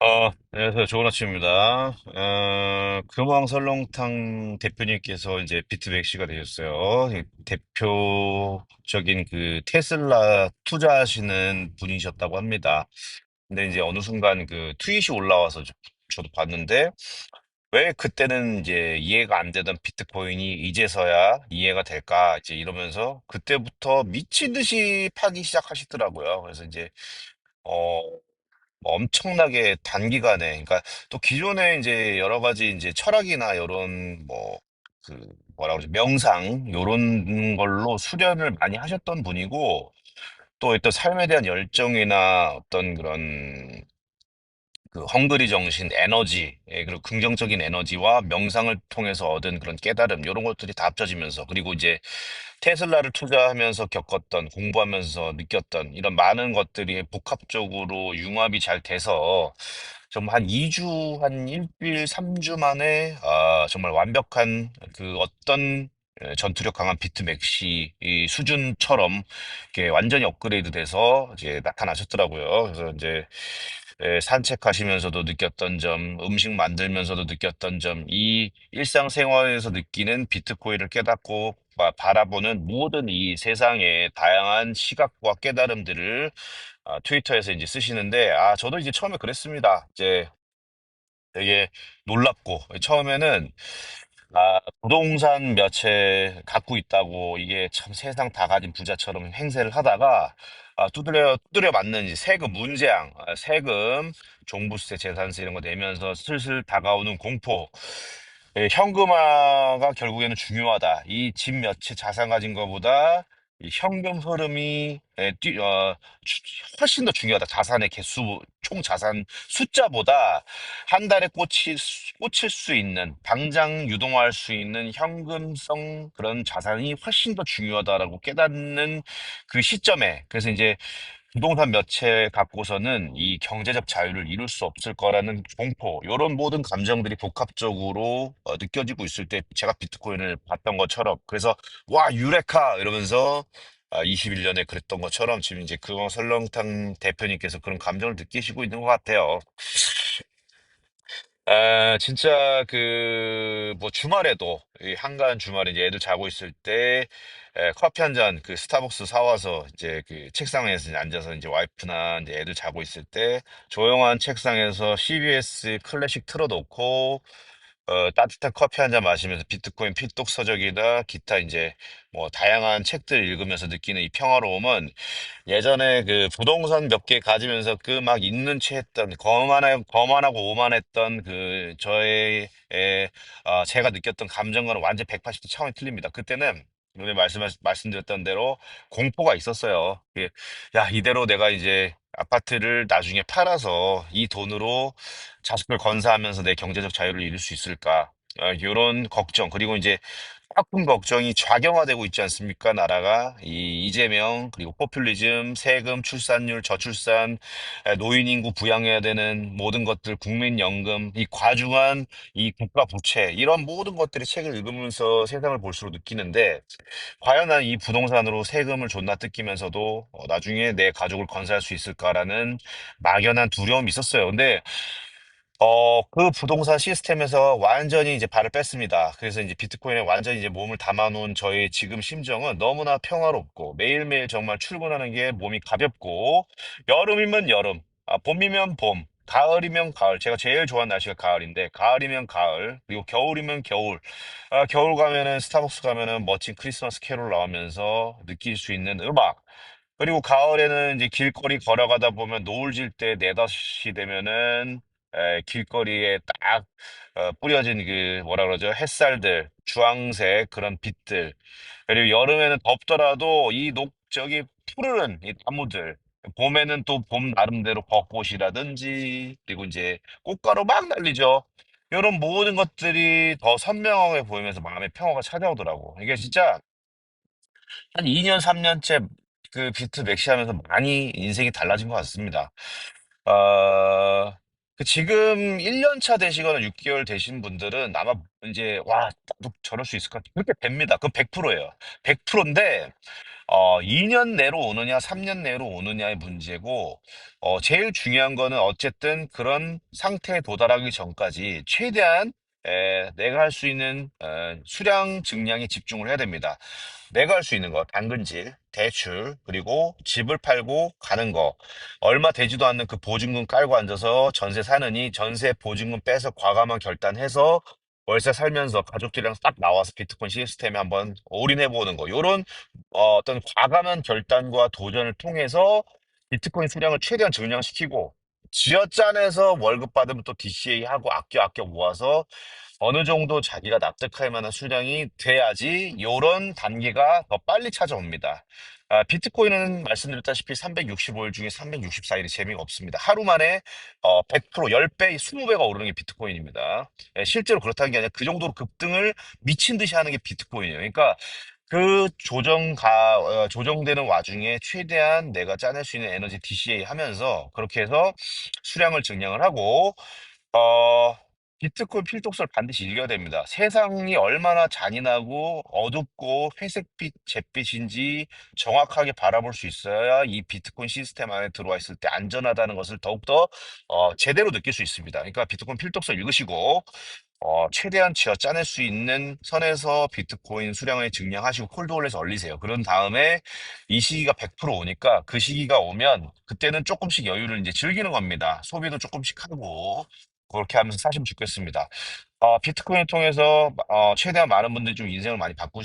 어, 안녕하세요. 좋은 아침입니다. 어, 금왕 설렁탕 대표님께서 이제 비트맥시가 되셨어요. 이 대표적인 그 테슬라 투자하시는 분이셨다고 합니다. 근데 이제 어느 순간 그 트윗이 올라와서 저- 저도 봤는데 왜 그때는 이제 이해가 안 되던 비트코인이 이제서야 이해가 될까? 이제 이러면서 그때부터 미친 듯이 파기 시작하시더라고요. 그래서 이제 어, 뭐 엄청나게 단기간에, 그러니까 또 기존에 이제 여러 가지 이제 철학이나 이런 뭐, 그, 뭐라 그러지, 명상, 요런 걸로 수련을 많이 하셨던 분이고, 또 어떤 삶에 대한 열정이나 어떤 그런 그 헝그리 정신, 에너지, 예, 그리고 긍정적인 에너지와 명상을 통해서 얻은 그런 깨달음, 이런 것들이 다 합쳐지면서, 그리고 이제 테슬라를 투자하면서 겪었던, 공부하면서 느꼈던 이런 많은 것들이 복합적으로 융합이 잘 돼서 좀한 2주, 한 1주일, 3주 만에 아, 정말 완벽한 그 어떤 예, 전투력 강한 비트맥시 이 수준처럼 이렇게 완전히 업그레이드 돼서 이제 나타나셨더라고요. 그래서 이제 예, 산책하시면서도 느꼈던 점, 음식 만들면서도 느꼈던 점, 이 일상생활에서 느끼는 비트코인을 깨닫고 바- 바라보는 모든 이 세상의 다양한 시각과 깨달음들을 아, 트위터에서 이제 쓰시는데, 아, 저도 이제 처음에 그랬습니다. 이제 되게 놀랍고, 처음에는 아, 부동산 몇 채 갖고 있다고 이게 참 세상 다 가진 부자처럼 행세를 하다가 아, 두드려 두드려 맞는 이제 세금 문재앙, 아, 세금, 종부세, 재산세 이런 거 내면서 슬슬 다가오는 공포. 예, 현금화가 결국에는 중요하다. 이 집 몇 채 자산 가진 거보다 이 현금 흐름이 예, 뛰- 어, 주- 훨씬 더 중요하다. 자산의 개수, 총 자산 숫자보다 한 달에 꽂힐, 수- 꽂힐 수 있는, 당장 유동할 수 있는 현금성 그런 자산이 훨씬 더 중요하다라고 깨닫는 그 시점에, 그래서 이제 부동산 몇 채 갖고서는 이 경제적 자유를 이룰 수 없을 거라는 공포, 이런 모든 감정들이 복합적으로 어, 느껴지고 있을 때 제가 비트코인을 봤던 것처럼, 그래서 와, 유레카! 이러면서 아, 21년에 그랬던 것처럼 지금 이제 그거 설렁탕 대표님께서 그런 감정을 느끼시고 있는 것 같아요. 아, 진짜 그, 뭐 주말에도, 이 한가한 주말에 이제 애들 자고 있을 때, 에, 커피 한 잔 그 스타벅스 사 와서 이제 그 책상에서 이제 앉아서 이제 와이프나 이제 애들 자고 있을 때, 조용한 책상에서 CBS 클래식 틀어 놓고, 어, 따뜻한 커피 한 잔 마시면서 비트코인 필독서적이나 기타 이제 뭐 다양한 책들 읽으면서 느끼는 이 평화로움은 예전에 그 부동산 몇 개 가지면서 그 막 있는 채 했던 거만하고 거만하고 오만했던 그 저의 에, 어, 제가 느꼈던 감정과는 완전 180도 차원이 틀립니다. 그때는 오늘 말씀 말씀드렸던 대로 공포가 있었어요. 예, 야 이대로 내가 이제 아파트를 나중에 팔아서 이 돈으로 자식을 건사하면서 내 경제적 자유를 이룰 수 있을까? 어, 이런 걱정 그리고 이제 조금 걱정이 좌경화되고 있지 않습니까? 나라가 이 이재명 그리고 포퓰리즘, 세금, 출산율, 저출산, 에, 노인 인구 부양해야 되는 모든 것들, 국민연금, 이 과중한 이 국가 부채 이런 모든 것들이 책을 읽으면서 세상을 볼수록 느끼는데 과연 난 이 부동산으로 세금을 존나 뜯기면서도 어, 나중에 내 가족을 건사할 수 있을까라는 막연한 두려움이 있었어요. 근데 어, 그 부동산 시스템에서 완전히 이제 발을 뺐습니다. 그래서 이제 비트코인에 완전히 이제 몸을 담아놓은 저의 지금 심정은 너무나 평화롭고 매일매일 정말 출근하는 게 몸이 가볍고 여름이면 여름, 아, 봄이면 봄, 가을이면 가을. 제가 제일 좋아하는 날씨가 가을인데 가을이면 가을, 그리고 겨울이면 겨울. 아, 겨울 가면은 스타벅스 가면은 멋진 크리스마스 캐롤 나오면서 느낄 수 있는 음악. 그리고 가을에는 이제 길거리 걸어가다 보면 노을 질 때 네다섯 시 되면은 에, 길거리에 딱 어, 뿌려진 그 뭐라 그러죠? 햇살들, 주황색 그런 빛들. 그리고 여름에는 덥더라도 이 녹, 저기 푸르른 이 나무들. 봄에는 또 봄 나름대로 벚꽃이라든지 그리고 이제 꽃가루 막 날리죠. 이런 모든 것들이 더 선명하게 보이면서 마음의 평화가 찾아오더라고. 이게 진짜 한 2년, 3년째 그 비트 맥시하면서 많이 인생이 달라진 것 같습니다. 어, 그 지금 1년 차 되시거나 6개월 되신 분들은 아마 이제 와 나도 저럴 수 있을 것 같아 그렇게 됩니다. 그건 100%예요. 100%인데 어, 2 년 내로 오느냐, 3 년 내로 오느냐의 문제고, 어, 제일 중요한 거는 어쨌든 그런 상태에 도달하기 전까지 최대한 에, 내가 할 수 있는 에, 수량 증량에 집중을 해야 됩니다. 내가 할 수 있는 거, 당근질, 대출, 그리고 집을 팔고 가는 거, 얼마 되지도 않는 그 보증금 깔고 앉아서 전세 사느니 전세 보증금 빼서 과감한 결단해서 월세 살면서 가족들이랑 딱 나와서 비트코인 시스템에 한번 올인해 보는 거. 요런 어, 어떤 과감한 결단과 도전을 통해서 비트코인 수량을 최대한 증량시키고 쥐어짜내서 월급 받으면 또 DCA 하고 아껴 아껴 모아서 어느 정도 자기가 납득할 만한 수량이 돼야지 요런 단계가 더 빨리 찾아옵니다. 아, 비트코인은 말씀드렸다시피 365일 중에 364일이 재미가 없습니다. 하루 만에 어, 100%, 10배, 20배가 오르는 게 비트코인입니다. 예, 실제로 그렇다는 게 아니라 그 정도로 급등을 미친 듯이 하는 게 비트코인이에요. 그러니까 그 조정가, 어, 조정되는 와중에 최대한 내가 짜낼 수 있는 에너지 DCA 하면서 그렇게 해서 수량을 증량을 하고, 어, 비트코인 필독설 반드시 읽어야 됩니다. 세상이 얼마나 잔인하고 어둡고 회색빛, 잿빛인지 정확하게 바라볼 수 있어야 이 비트코인 시스템 안에 들어와 있을 때 안전하다는 것을 더욱더 어, 제대로 느낄 수 있습니다. 그러니까 비트코인 필독설 읽으시고 어, 최대한 쥐어 짜낼 수 있는 선에서 비트코인 수량을 증량하시고 콜드홀렛에 얼리세요. 그런 다음에 이 시기가 100% 오니까 그 시기가 오면 그때는 조금씩 여유를 이제 즐기는 겁니다. 소비도 조금씩 하고 그렇게 하면서 사시면 좋겠습니다. 어, 비트코인을 통해서 어, 최대한 많은 분들이 좀 인생을 많이 바꾸